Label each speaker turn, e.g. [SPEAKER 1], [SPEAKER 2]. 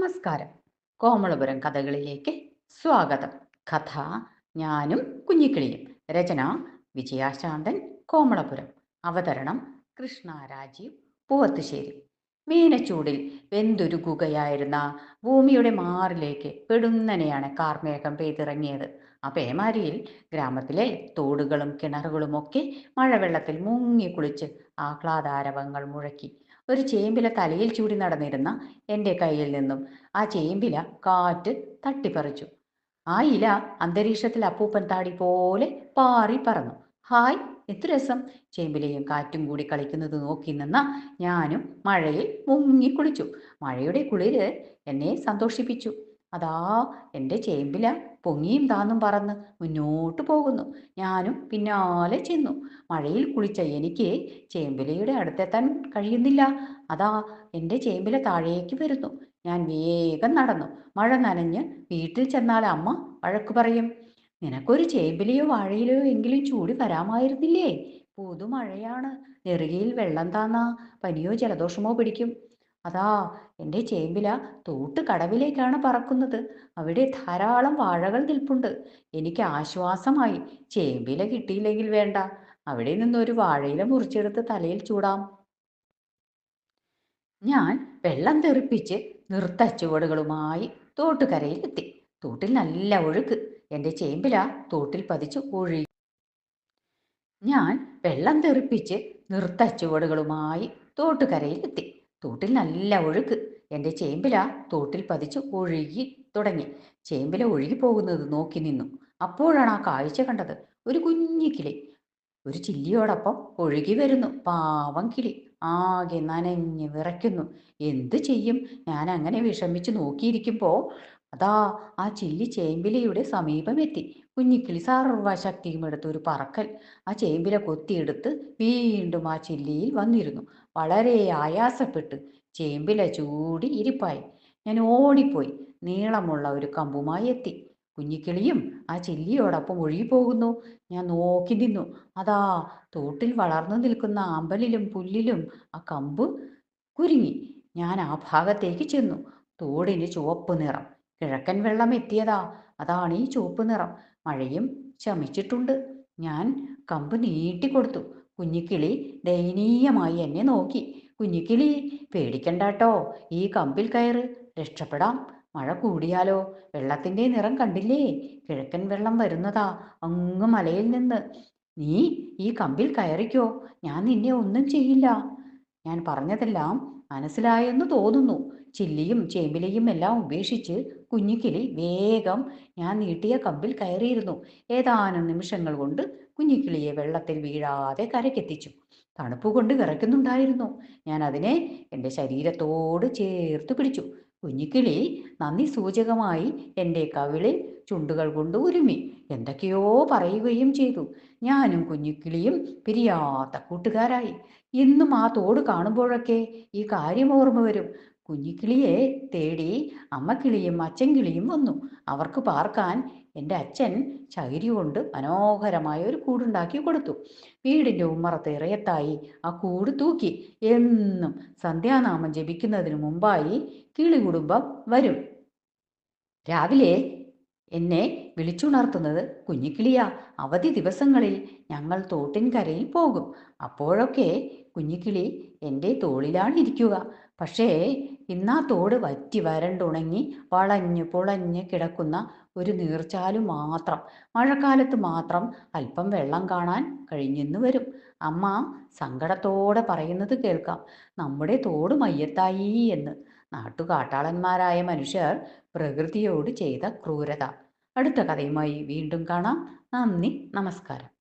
[SPEAKER 1] നമസ്കാരം. കോമളപുരം കഥകളിലേക്ക് സ്വാഗതം. കഥ ഞാനും കുഞ്ഞിക്കിളിയും. രചന വിജയാശാന്തൻ കോമളപുരം. അവതരണം കൃഷ്ണ രാജീവ് പൂവത്തുശ്ശേരി. മീനച്ചൂടിൽ വെന്തുരുകുകയായിരുന്ന ഭൂമിയുടെ മാറിലേക്ക് പെടുന്നനെയാണ് കാർമേഘം പെയ്തിറങ്ങിയത്. ആ പേമാരിയിൽ ഗ്രാമത്തിലെ തോടുകളും കിണറുകളുമൊക്കെ മഴവെള്ളത്തിൽ മുങ്ങി കുളിച്ച് ആഹ്ലാദാരവങ്ങൾ മുഴക്കി. ഒരു ചേമ്പില തലയിൽ ചൂടി നടന്നിരുന്ന എന്റെ കയ്യിൽ നിന്നും ആ ചേമ്പില കാറ്റ് തട്ടിപ്പറിച്ചു. ആ ഇല അന്തരീക്ഷത്തിൽ അപ്പൂപ്പൻ താടി പോലെ പാറി പറന്നു. ഹായ് എന്തു രസം. ചേമ്പിലയും കാറ്റും കൂടി കളിക്കുന്നത് നോക്കി നിന്ന ഞാനും മഴയിൽ മുങ്ങി കുളിച്ചു. മഴയുടെ കുളിര് എന്നെ സന്തോഷിപ്പിച്ചു. അതാ എന്റെ ചേമ്പില പൊങ്ങിയും താന്നും പറന്ന് മുന്നോട്ട് പോകുന്നു. ഞാനും പിന്നാലെ ചെന്നു. മഴയിൽ കുളിച്ച എനിക്ക് ചേമ്പിലയുടെ അടുത്തെത്താൻ കഴിയുന്നില്ല. അതാ എന്റെ ചേമ്പില താഴേക്ക് വരുന്നു. ഞാൻ വേഗം നടന്നു. മഴ നനഞ്ഞ് വീട്ടിൽ ചെന്നാൽ അമ്മ വഴക്ക് പറയും നിനക്കൊരു ചേമ്പിലയോ വാഴയിലോ എങ്കിലും ചൂടി വരാമായിരുന്നില്ലേ? പുതുമഴയാണ് നെറുകയിൽ വെള്ളം താന്നാ. പനിയോ ജലദോഷമോ പിടിക്കും. അതാ എന്റെ ചേമ്പില തോട്ട് കടവിലേക്കാണ് പറക്കുന്നത്. അവിടെ ധാരാളം വാഴകൾ നിൽപ്പുണ്ട്. എനിക്ക് ആശ്വാസമായി. ചേമ്പില കിട്ടിയില്ലെങ്കിൽ വേണ്ട. അവിടെ നിന്നൊരു വാഴയില മുറിച്ചെടുത്ത് തലയിൽ ചൂടാം. ഞാൻ വെള്ളം തെറിപ്പിച്ച് നിർത്തച്ചുവടുകളുമായി തോട്ടുകരയിൽ എത്തി. തോട്ടിൽ നല്ല ഒഴുക്ക്. എന്റെ ചേമ്പില തോട്ടിൽ പതിച്ച് ഒഴുകി. ഞാൻ വെള്ളം തെറിപ്പിച്ച് നൃത്തച്ചുവടുകളുമായി തോട്ടുകരയിലെത്തി തോട്ടിൽ നല്ല ഒഴുക്ക്. എന്റെ ചേമ്പില തോട്ടിൽ പതിച്ച് ഒഴുകി തുടങ്ങി. ചേമ്പില ഒഴുകി പോകുന്നത് നോക്കി നിന്നു. അപ്പോഴാണ് ആ കാഴ്ച കണ്ടത്. ഒരു കുഞ്ഞു കിളി. ഒരു ചില്ലിയോടൊപ്പം ഒഴുകി വരുന്നു. പാവം കിളി. ആകെ നനഞ്ഞ് വിറയ്ക്കുന്നു. എന്തു ചെയ്യും? ഞാൻ അങ്ങനെ വിഷമിച്ച് നോക്കിയിരിക്കുമ്പോൾ അതാ ആ ചില്ലി ചേമ്പിലയുടെ സമീപമെത്തി കുഞ്ഞിക്കിളി സർവശക്തിയും എടുത്ത് ഒരു പറക്കൽ. ആ ചേമ്പില കൊത്തിയെടുത്ത് വീണ്ടും ആ ചില്ലിയിൽ വന്നിരുന്നു. വളരെ ആയാസപ്പെട്ട് ചേമ്പില ചൂടി ഇരിപ്പായി. ഞാൻ ഓടിപ്പോയി. നീളമുള്ള ഒരു കമ്പുമായി എത്തി. കുഞ്ഞിക്കിളിയും ആ ചെല്ലിയോടൊപ്പം ഒഴുകിപ്പോകുന്നു. ഞാൻ നോക്കി നിന്നു. അതാ തോട്ടിൽ വളർന്നു നിൽക്കുന്ന അമ്പലിലും പുല്ലിലും ആ കമ്പ് കുരുങ്ങി. ഞാൻ ആ ഭാഗത്തേക്ക് ചെന്നു. തോടിന് ചുവപ്പ് നിറം. കിഴക്കൻ വെള്ളം എത്തിയതാ. അതാണ് ഈ ചുവപ്പ് നിറം. മഴയും ശമിച്ചിട്ടുണ്ട്. ഞാൻ കമ്പ് നീട്ടിക്കൊടുത്തു. കുഞ്ഞിക്കിളി ദയനീയമായി എന്നെ നോക്കി. കുഞ്ഞിക്കിളി പേടിക്കണ്ടാട്ടോ. ഈ കമ്പിൽ കയറ്. രക്ഷപ്പെടാം. മഴ കൂടിയാലോ? വെള്ളത്തിന്റെ നിറം കണ്ടില്ലേ? കിഴക്കൻ വെള്ളം വരുന്നതാ. അങ്ങ് മലയിൽ നിന്ന്. നീ ഈ കമ്പിൽ കയറിക്കോ. ഞാൻ നിന്നെ ഒന്നും ചെയ്യില്ല. ഞാൻ പറഞ്ഞതെല്ലാം മനസ്സിലായെന്ന് തോന്നുന്നു. ചില്ലിയും ചേമ്പിലയും എല്ലാം ഉപേക്ഷിച്ച് കുഞ്ഞിക്കിളി വേഗം ഞാൻ നീട്ടിയ കമ്പിൽ കയറിയിരുന്നു. ഏതാനും നിമിഷങ്ങൾ കൊണ്ട് കുഞ്ഞിക്കിളിയെ വെള്ളത്തിൽ വീഴാതെ കരക്കെത്തിച്ചു തണുപ്പ് കൊണ്ട് വിറയ്ക്കുന്നുണ്ടായിരുന്നു. ഞാൻ അതിനെ എന്റെ ശരീരത്തോട് ചേർത്ത് പിടിച്ചു. കുഞ്ഞിക്കിളി നന്ദി സൂചകമായി എന്റെ കവിളിൽ ചുണ്ടുകൾ കൊണ്ട് ഉരുമി. എന്തൊക്കെയോ പറയുകയും ചെയ്തു. ഞാനും കുഞ്ഞിക്കിളിയും പിരിയാത്ത കൂട്ടുകാരായി. ഇന്നും ആ തോട് കാണുമ്പോഴൊക്കെ ഈ കാര്യം ഓർമ്മ വരും. കുഞ്ഞിക്കിളിയെ തേടി അമ്മക്കിളിയും അച്ഛൻകിളിയും വന്നു. അവർക്ക് പാർക്കാൻ എന്റെ അച്ഛൻ ചകിരി കൊണ്ട് മനോഹരമായ ഒരു കൂടുണ്ടാക്കി കൊടുത്തു. വീടിന്റെ ഉമ്മറത്ത് ഇറയത്തായി ആ കൂട് തൂക്കി എന്നും സന്ധ്യാനാമം ജപിക്കുന്നതിന് മുമ്പായി കിളി കുടുംബം വരും. രാവിലെ എന്നെ വിളിച്ചുണർത്തുന്നത് കുഞ്ഞിക്കിളിയ. അവധി ദിവസങ്ങളിൽ ഞങ്ങൾ തോട്ടിൻകരയിൽ പോകും. അപ്പോഴൊക്കെ കുഞ്ഞിക്കിളി എന്റെ തോളിലാണ് ഇരിക്കുക. പക്ഷേ ഇന്നാ തോട് വറ്റി വരണ്ടുണങ്ങി വളഞ്ഞു പുളഞ്ഞ് കിടക്കുന്ന ഒരു നീർച്ചാലു മാത്രം. മഴക്കാലത്ത് മാത്രം അല്പം വെള്ളം കാണാൻ കഴിഞ്ഞെന്ന് വരും. അമ്മ സങ്കടത്തോടെ പറയുന്നത് കേൾക്കാം. നമ്മുടെ തോട് മയ്യത്തായി എന്ന്. നാട്ടുകാട്ടാളന്മാരായ മനുഷ്യർ പ്രകൃതിയോട് ചെയ്ത ക്രൂരത. അടുത്ത കഥയുമായി വീണ്ടും കാണാം. നന്ദി നമസ്കാരം.